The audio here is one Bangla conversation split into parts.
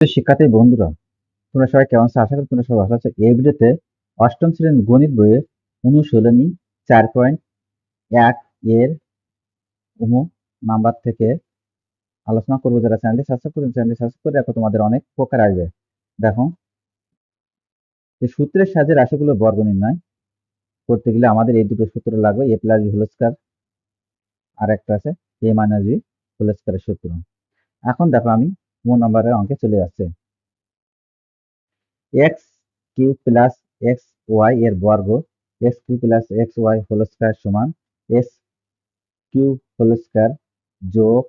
শিক্ষার্থী বন্ধুরা, তোমরা সবাই কেমন আছো? আশা করি তোমরা সবাই ভালো আছো। এই ভিডিওতে অষ্টম শ্রেণির গণিত বইয়ের অনুশীলনী চার পয়েন্ট এক এর উম নাম্বার থেকে আলোচনা করব যারা চ্যানেলটি সাবস্ক্রাইব করেন, চ্যানেলটি সাবস্ক্রাইব করে রাখো, তোমাদের অনেক উপকার আসবে। দেখো, এই সূত্রের সাহায্যে রাশিগুলো বর্গ নির্ণয় করতে গেলে আমাদের এই দুটো সূত্র লাগবে A plus B whole square আর একটা আছে এ মাইনাস বি হোল স্কয়ারের সূত্র। এখন দেখো আমি মো নাম্বারের অঙ্কে চলে যাচ্ছে। X cube plus X Y এর বর্গ X cube plus X Y whole square সমান এক্স কিউ হোল স্কয়ার যোগ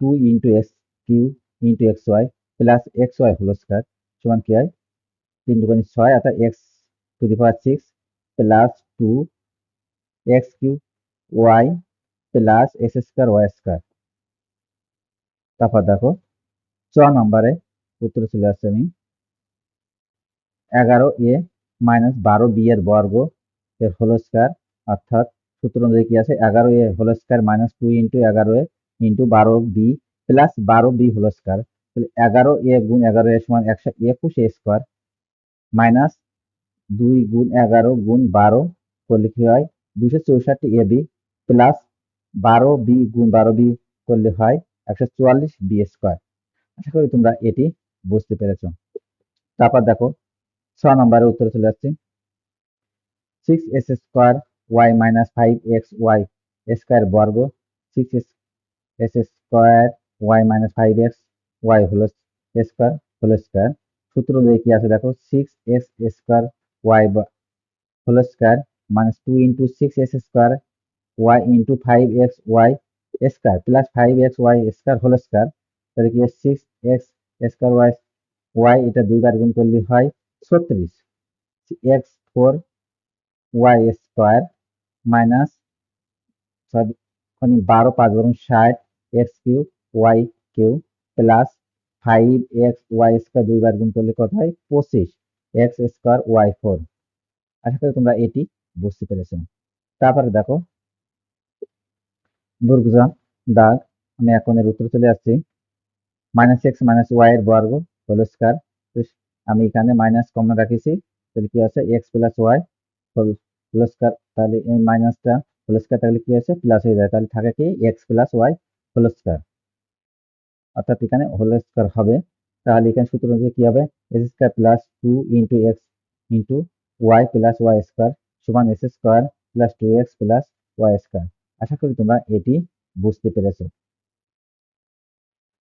two into X cube into X Y plus X Y whole square সমান কি হয়? তিন দুগুণি ছয় অর্থাৎ X two the power six plus two X cube Y plus X square Y square. তারপর দেখো ছ নম্বরে উত্তর চলে আসছে আমি। এগারো এ মাইনাস বারো বি এর বর্গ এর হোল স্কয়ার অর্থাৎ সূত্র অনুযায়ী কি আছে? এগারো A whole square minus two into এগারো এ ইন্টু বারো বি প্লাস বারো বি হোল স্কয়ার তাহলে এগারো এ গুণ এগারো এ সমান একশো একুশ এ স্কোয়ার মাইনাস দুই গুণ এগারো গুণ বারো করলে কি হয়? দুশো চৌষট্টি এ বি প্লাস বারো বি গুণ বারো বি করলে হয় একশো চুয়াল্লিশ বি স্কোয়ার আশা করি তোমরা এটি বুঝতে পেরেছ। তারপর দেখো, ছ নম্বরের উত্তর চলে যাচ্ছি six S square Y minus five X Y square বর্গ six S S square Y minus five X Y হলো স্কোয়ার হলো স্কোয়ার সূত্র অনুযায়ী কি আছে দেখো? Six S square Y whole square minus two into six S square Y into five X Y square plus five X Y square whole square তাহলে কি? Six X square Y Y এটা দুইবার গুণ করলে হয় ছত্রিশ। X four Y square minus, sorry বারো পাঁচ বরং ষাট, X cube Y cube plus five, X Y square দুইবার গুণ করলে কত হয়? পঁচিশ। X square Y four. আশা করি তোমরা এটি বুঝতে পেরেছ। তারপরে দেখো দুর্গজা দাগ আমি এখন এর উত্তর চলে আসছি। মাইনাস এক্স মাইনাস ওয়াই বর্গ হোল স্কয়ার আমি এখানে মাইনাস কমন রাখিছি, তাহলে কি আছে X plus Y whole whole square তাহলে এই মাইনাসটা হোল স্কয়ার তাহলে কি আছে প্লাস হয়ে যায়, তাহলে থাকে কি X plus Y whole square অর্থাৎ এখানে হোল স্কয়ার হবে, তাহলে এখানে সূত্র অনুযায়ী কি হবে X square plus two into X into Y plus Y square সমান S square plus two X plus Y square আশা করি তোমরা এটি বুঝতে পেরেছ।